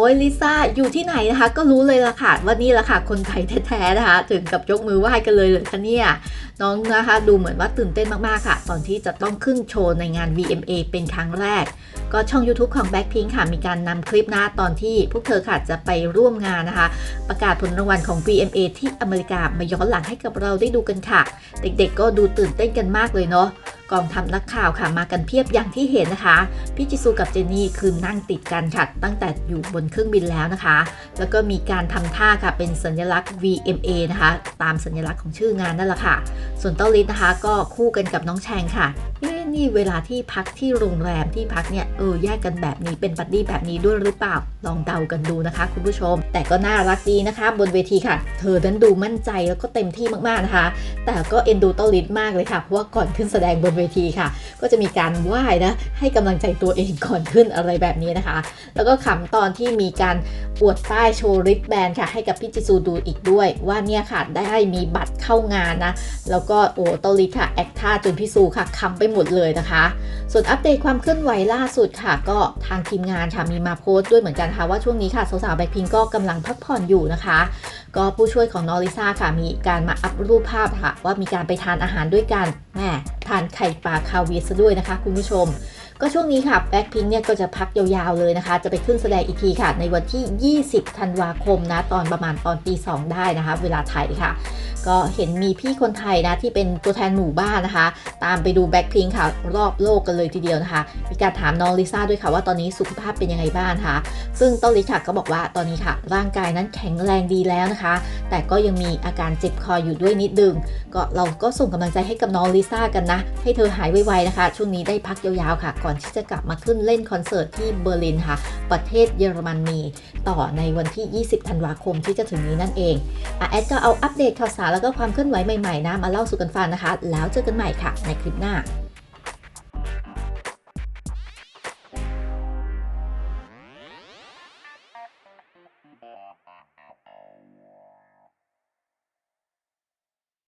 โอ้ยลิซ่าอยู่ที่ไหนนะคะ ก็รู้เลยละค่ะว่านี่ละค่ะคนไทยแท้ๆนะคะ ถึงกับยกมือไหว้กันเลยเลยคะเนี่ยน้องนะคะ ดูเหมือนว่าตื่นเต้นมากๆค่ะ ตอนที่จะต้องขึ้นโชว์ในงาน VMA เป็นครั้งแรก ก็ช่อง YouTube ของ Blackpink ค่ะ มีการนำคลิปนะตอนที่พวกเธอค่ะจะไปร่วมงานนะคะ ประกาศผลรางวัลของ VMA ที่อเมริกามาย้อนหลังให้กับเราได้ดูกันค่ะ เด็กๆก็ดูตื่นเต้นกันมากเลยเนาะ กองทัพนักข่าวค่ะมากันเพียบอย่างที่เห็นนะคะ พี่จิซูกับเจนี่คือนั่งติดกันค่ะ ตั้งแต่อยู่บนเครื่องบินแล้วนะคะ แล้วก็มีการทำท่าค่ะเป็นสัญลักษณ์ VMA นะคะ ตามสัญลักษณ์ของชื่องานนั่นแหละค่ะ ส่วนเต้าลิศนะคะ ก็คู่กันกับน้องแชงค่ะะนี่เวลาที่พักที่โรงแรมที่พักเนี่ยเออแยกกันแบบนี้เป็นบัดดี้แบบนี้ด้วยหรือเปล่า ลองเดากันดูนะคะ คุณผู้ชม แต่ก็น่ารักดีนะคะ บนเวทีค่ะ เธอนั้นดูมั่นใจแล้วก็เต็มที่มากๆนะคะ แต่ก็เอ็นดูเต้าลิศมากเลยค่ะ เพราะว่าก่อนขึ้นแสดงบนเวทีค่ะ ก็จะมีการไหว้นะให้กำลังใจตัวเองก่อนขึ้นอะไรแบบนี้นะคะ แล้วก็ขำตอนที่มีการอวดป้ายโชว์ริบแบนค่ะ ให้กับพี่จิซูดูอีกด้วย ว่าเนี่ยค่ะได้มีบัตรเข้างานนะแล้วก็โอ้เตาลิค่ะแอคท่าจนพี่ซูค่ะคำไปหมดเลยนะคะ ส่วนอัปเดตความเคลื่อนไหวล่าสุดค่ะ ก็ทางทีมงานค่ะมีมาโพสต์ด้วยเหมือนกันค่ะว่าช่วงนี้ค่ะสาวๆแบ็คพิงก็กำลังพักผ่อนอยู่นะคะก็ผู้ช่วยของนอริซาค่ะมีการมาอัพรูปภาพค่ะ ว่ามีการไปทานอาหารด้วยกันแหมทานไข่ปลาคาเวียซะด้วยนะคะ คุณผู้ชม ก็ช่วงนี้ค่ะแบ็คพิงเนี่ยก็จะพักยาวๆเลยนะคะ จะไปขึ้นแสดงอีกทีค่ะ ในวันที่ 20 ธันวาคมนะ ตอนประมาณตอนตี 2 ได้นะคะ เวลาไทยค่ะ ก็เห็นมีพี่คนไทยนะ ที่เป็นตัวแทนหมู่บ้านนะคะ ตามไปดูแบ็คพิงค่ะ รอบโลกกันเลยทีเดียวนะคะ มีการถามน้องลิซ่าด้วยค่ะว่าตอนนี้สุขภาพเป็นยังไงบ้างคะซึ่งเต้าลิค่ะก็บอกว่าตอนนี้ค่ะ ร่างกายนั้นแข็งแรงดีแล้วนะคะแต่ก็ยังมีอาการเจ็บคออยู่ด้วยนิดนึง ก็เราก็ส่งกำลังใจให้กับน้องลิซ่ากันนะ ให้เธอหายไวๆนะคะ ช่วงนี้ได้พักยาวๆค่ะ ก่อนที่จะกลับมาขึ้นเล่นคอนเสิร์ตที่เบอร์ลินค่ะ ประเทศเยอรมนีต่อในวันที่ 20 ธันวาคมที่จะถึงนี้นั่นเองอะแอดก็เอาอัปเดตข่าวสารแล้วก็ความเคลื่อนไหวใหม่ๆนะมาเล่าสู่กันฟังนะคะ แล้วเจอกันใหม่ค่ะ ในคลิปหน้า